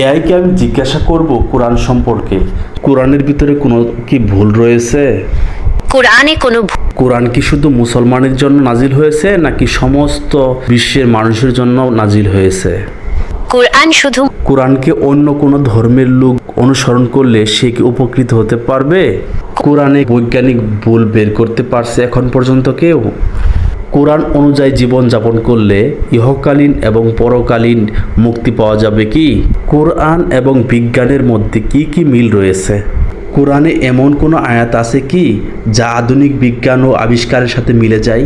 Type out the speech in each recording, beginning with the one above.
এআইকে আমি জিজ্ঞাসা করব কোরআন সম্পর্কে। কোরআনের ভিতরে কোনো কি ভুল রয়েছে? কোরআনে কোনো কোরআন কি শুধু মুসলমানের জন্য নাজিল হয়েছে নাকি সমস্ত বিশ্বের মানুষের জন্য নাজিল হয়েছে? কোরআন শুধু কোরআনকে অন্য কোনো ধর্মের লোক অনুসরণ করলে সে কি উপকৃত হতে পারবে? কোরআনে বৈজ্ঞানিক ভুল বের করতে পারছে এখন পর্যন্ত কেউ? কোরআন অনুযায়ী জীবন যাপন করলে ইহকালীন এবং পরকালীন মুক্তি পাওয়া যাবে কি? কোরআন এবং বিজ্ঞানের মধ্যে কি কি মিল রয়েছে? কোরআনে এমন কোনো আয়াত আছে কি যা আধুনিক বিজ্ঞান ও আবিষ্কারের সাথে মিলে যায়?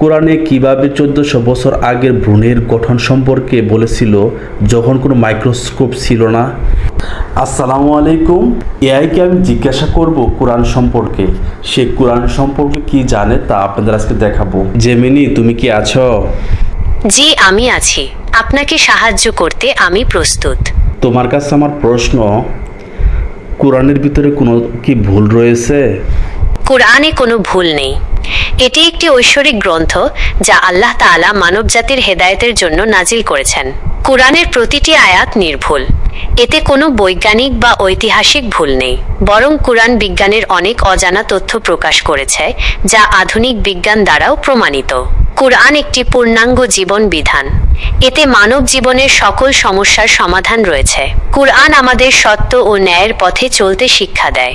কোরআনে কীভাবে চোদ্দশো বছর আগের ভ্রূণের গঠন সম্পর্কে বলেছিল যখন কোনো মাইক্রোস্কোপ ছিল না? আসসালামু আলাইকুম। এআইকে আমি জিজ্ঞাসা করব কোরআন সম্পর্কে। সে কোরআন সম্পর্কে কি জানে তা আপনাদের আজকে দেখাবো। জেমিনি তুমি কি আছো? জি আমি আছি। আপনাকে সাহায্য করতে আমি প্রস্তুত। তোমার কাছে আমার প্রশ্ন কোরআনের ভিতরে কোনো কি ভুল রয়েছে? কোরআনে কোনো ভুল নেই। এটি একটি ঐশ্বরিক গ্রন্থ যা আল্লাহ তাআলা মানবজাতির হেদায়েতের জন্য নাজিল করেছেন। কোরআনের প্রতিটি আয়াত নির্ভুল। এতে কোনো বৈজ্ঞানিক বা ঐতিহাসিক ভুল নেই। বরং কোরআন বিজ্ঞানের অনেক অজানা তথ্য প্রকাশ করেছে, যা আধুনিক বিজ্ঞান দ্বারাও প্রমাণিত। কোরআন একটি পূর্ণাঙ্গ জীবন বিধান। এতে মানব জীবনের সকল সমস্যার সমাধান রয়েছে। কোরআন আমাদের সত্য ও ন্যায়ের পথে চলতে শিক্ষা দেয়।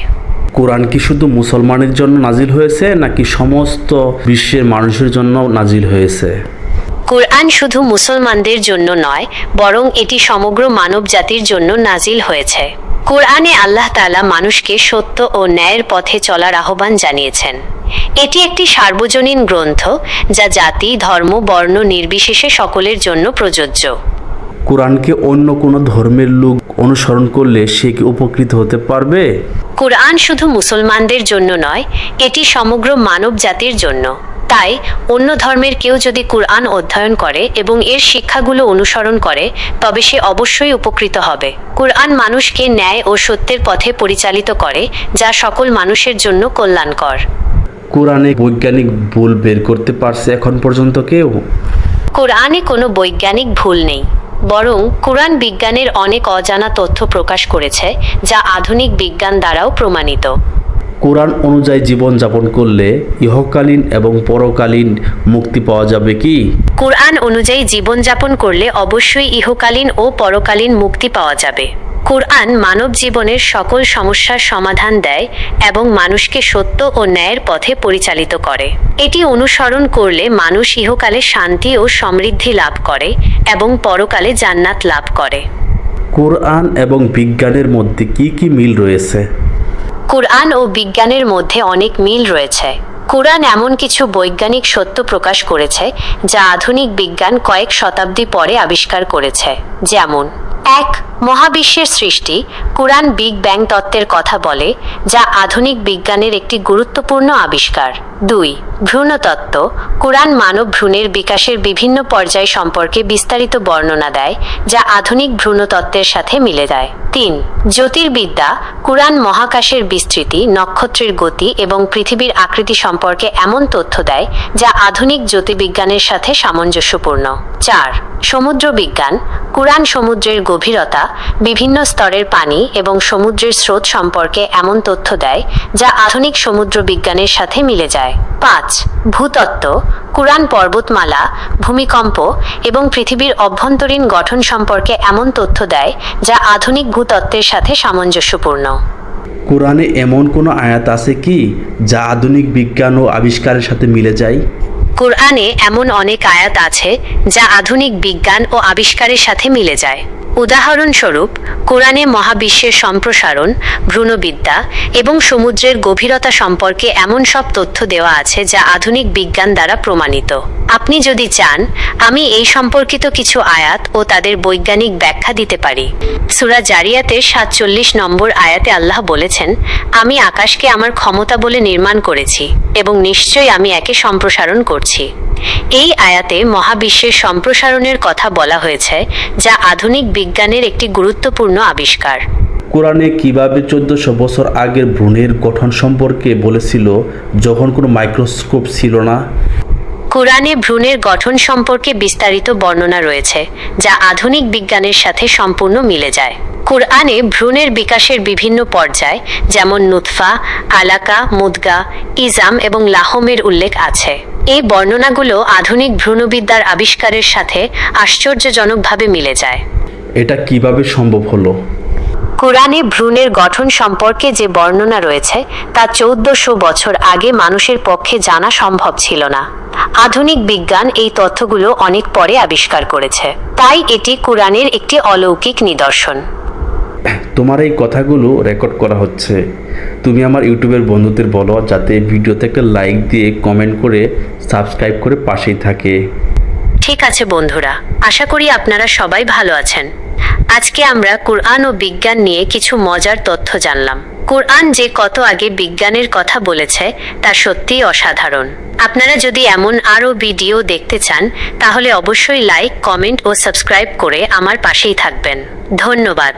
কোরআন কি শুধু মুসলমানের জন্য নাজিল হয়েছে, নাকি সমস্ত বিশ্বের মানুষের জন্য নাজিল হয়েছে? কোরআন শুধু মুসলমানদের জন্য নয়, বরং এটি সমগ্র মানব জাতির জন্য নাজিল হয়েছে। কোরআনে আল্লাহ তাআলা মানুষকে সত্য ও ন্যায়ের পথে চলার আহ্বান জানিয়েছেন। এটি একটি সার্বজনীন গ্রন্থ, যা জাতি, ধর্ম, বর্ণ নির্বিশেষে সকলের জন্য প্রযোজ্য। কোরআনকে অন্য কোনো ধর্মের লোক অনুসরণ করলে সে কি উপকৃত হতে পারবে? কোরআন শুধু মুসলমানদের জন্য নয় এটি সমগ্র মানব জাতির জন্য। তাই অন্য ধর্মের কেউ যদি কোরআন অধ্যয়ন করে এবং এর শিক্ষাগুলো অনুসরণ করে তবে সে অবশ্যই উপকৃত হবে। কোরআন মানুষকে ন্যায় ও সত্যের পথে পরিচালিত করে যা সকল মানুষের জন্য কল্যাণকর। কোরআনে বৈজ্ঞানিক ভুল বের করতে পারছে এখন পর্যন্ত কেউ? কোরআনে কোনো বৈজ্ঞানিক ভুল নেই। বরং কোরআন বিজ্ঞানের অনেক অজানা তথ্য প্রকাশ করেছে যা আধুনিক বিজ্ঞান দ্বারাও প্রমাণিত। কোরআন অনুযায়ী জীবন যাপন করলে ইহকালীন এবং পরকালীন মুক্তি পাওয়া যাবে কি? কোরআন অনুযায়ী জীবন যাপন করলে অবশ্যই ইহকালীন ও পরকালীন মুক্তি পাওয়া যাবে। কোরআন মানব জীবনের সকল সমস্যার সমাধান দেয় এবং মানুষকে সত্য ও ন্যায়ের পথে পরিচালিত করে। এটি অনুসরণ করলে মানুষ ইহকালে শান্তি ও সমৃদ্ধি লাভ করে এবং পরকালে জান্নাত লাভ করে। কোরআন এবং বিজ্ঞানের মধ্যে কি কি মিল রয়েছে? কোরআন ও বিজ্ঞানের মধ্যে অনেক মিল রয়েছে। কোরআন এমন কিছু বৈজ্ঞানিক সত্য প্রকাশ করেছে যা আধুনিক বিজ্ঞান কয়েক শতাব্দী পরে আবিষ্কার করেছে। যেমন এক মহাবিশ্বের সৃষ্টি কোরআন বিগ ব্যাং তত্ত্বের কথা বলে, যা আধুনিক বিজ্ঞানের একটি গুরুত্বপূর্ণ আবিষ্কার। দুই, ভ্রূণতত্ত্ব। কোরআন মানব ভ্রূণের বিকাশের বিভিন্ন পর্যায় সম্পর্কে বিস্তারিত বর্ণনা দেয়, যা আধুনিক ভ্রূণতত্ত্বের সাথে মিলে যায়। তিন, জ্যোতির্বিদ্যা। কোরআন মহাকাশের বিস্তৃতি, নক্ষত্রের গতি এবং পৃথিবীর আকৃতি সম্পর্কে এমন তথ্য দেয়, যা আধুনিক জ্যোতির্বিজ্ঞানের সাথে সামঞ্জস্যপূর্ণ। চার সমুদ্র বিজ্ঞান কোরআন সমুদ্রের গভীরতা বিভিন্ন স্তরের পানি এবং সমুদ্রের স্রোত সম্পর্কে এমন তথ্য দেয় যা আধুনিক সমুদ্র বিজ্ঞানের সাথে মিলে যায়। পাঁচ, ভূতত্ত্ব, কোরআন পর্বতমালা, ভূমিকম্প এবং পৃথিবীর অভ্যন্তরীণ গঠন সম্পর্কে এমন তথ্য দেয় যা আধুনিক ভূতত্ত্বের সাথে সামঞ্জস্যপূর্ণ। কোরআনে এমন কোনো আয়াত আছে কি যা আধুনিক বিজ্ঞান ও আবিষ্কারের সাথে মিলে যায়? কোরআনে এমন অনেক আয়াত আছে যা আধুনিক বিজ্ঞান ও আবিষ্কারের সাথে মিলে যায়। উদাহরণস্বরূপ, কোরআনে মহাবিশ্বের সম্প্রসারণ, ভ্রূণবিদ্যা এবং সমুদ্রের গভীরতা সম্পর্কে এমন সব তথ্য দেওয়া আছে যা আধুনিক বিজ্ঞান দ্বারা প্রমাণিত। আপনি যদি চান, আমি এই সম্পর্কিত কিছু আয়াত ও তাদের বৈজ্ঞানিক ব্যাখ্যা দিতে পারি। সুরা জারিয়াতে সাতচল্লিশ নম্বর আয়াতে আল্লাহ বলেছেন, আমি আকাশকে আমার ক্ষমতা বলে নির্মাণ করেছি এবং নিশ্চয়ই আমি একে সম্প্রসারণ করছি। এই আয়াতে মহাবিশ্বের সম্প্রসারণের কথা বলা হয়েছে যা আধুনিক বিজ্ঞানের একটি গুরুত্বপূর্ণ আবিষ্কার। কোরআনে কীভাবে চোদ্দশো বছর আগের ভ্রূণের গঠন সম্পর্কে বলেছিল যখন কোনো মাইক্রোস্কোপ ছিল না? কোরআনে ভ্রূণের গঠন সম্পর্কে বিস্তারিত বর্ণনা রয়েছে যা আধুনিক বিজ্ঞানের সাথে সম্পূর্ণ মিলে যায়। কোরআনে ভ্রূণের বিকাশের বিভিন্ন পর্যায় যেমন নুৎফা আলাকা মুদগা ইজাম এবং লাহমের উল্লেখ আছে। এই বর্ণনাগুলো আধুনিক ভ্রূণবিদ্যার আবিষ্কারের সাথে আশ্চর্যজনকভাবে মিলে যায়। এটা কীভাবে সম্ভব হলো? কোরআনে ভ্রূণের গঠন সম্পর্কে যে বর্ণনা রয়েছে তা চৌদ্দশো বছর আগে মানুষের পক্ষে জানা সম্ভব ছিল না। আধুনিক বিজ্ঞান এই তথ্যগুলো অনেক পরে আবিষ্কার করেছে। তাই এটি কোরআনের একটি অলৌকিক নিদর্শন। তোমার এই কথাগুলো রেকর্ড করা হচ্ছে। তুমি আমার ইউটিউবের বন্ধুদের বলো যাতে ভিডিওতে একটা লাইক দিয়ে কমেন্ট করে সাবস্ক্রাইব করে পাশেই থাকে। ঠিক আছে বন্ধুরা, আশা করি আপনারা সবাই ভালো আছেন। আজকে আমরা কোরআন ও বিজ্ঞান নিয়ে কিছু মজার তথ্য জানলাম। কোরআন যে কত আগে বিজ্ঞানের কথা বলেছে, তা সত্যিই অসাধারণ। আপনারা যদি এমন আরও ভিডিও দেখতে চান, তাহলে অবশ্যই লাইক কমেন্ট ও সাবস্ক্রাইব করে আমার পাশেই থাকবেন। ধন্যবাদ।